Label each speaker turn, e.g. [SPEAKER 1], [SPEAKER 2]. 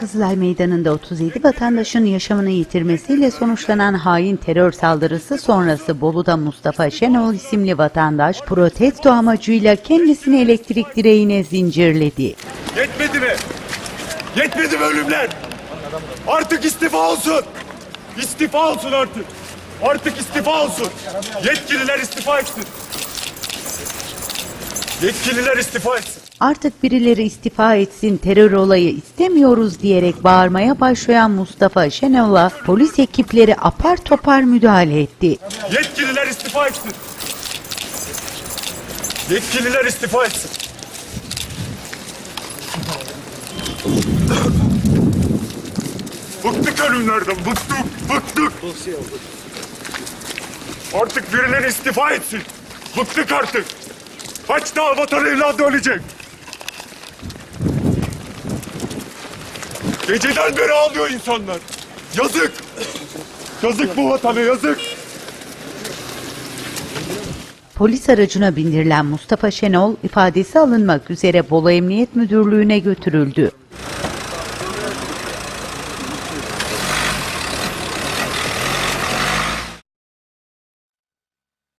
[SPEAKER 1] Kızılay Meydanı'nda 37 vatandaşın yaşamını yitirmesiyle sonuçlanan hain terör saldırısı sonrası Bolu'da Mustafa Şenol isimli vatandaş protesto amacıyla kendisini elektrik direğine zincirledi.
[SPEAKER 2] Yetmedi mi? Yetmedi mi ölümler? Artık istifa olsun. İstifa olsun artık. Artık istifa olsun. Yetkililer istifa etsin. Yetkililer istifa etsin.
[SPEAKER 1] Artık birileri istifa etsin terör olayı istemiyoruz diyerek bağırmaya başlayan Mustafa Şenol'a polis ekipleri apar topar müdahale etti.
[SPEAKER 2] Yetkililer istifa etsin. Yetkililer istifa etsin. Bıktık ölümlerden, bıktık, bıktık. Artık birileri istifa etsin. Bıktık artık. Kaç daha vatan evladı ölecek? Geceden beri ağlıyor insanlar. Yazık. Yazık bu vatana yazık.
[SPEAKER 1] Polis aracına bindirilen Mustafa Şenol ifadesi alınmak üzere Bolu Emniyet Müdürlüğü'ne götürüldü.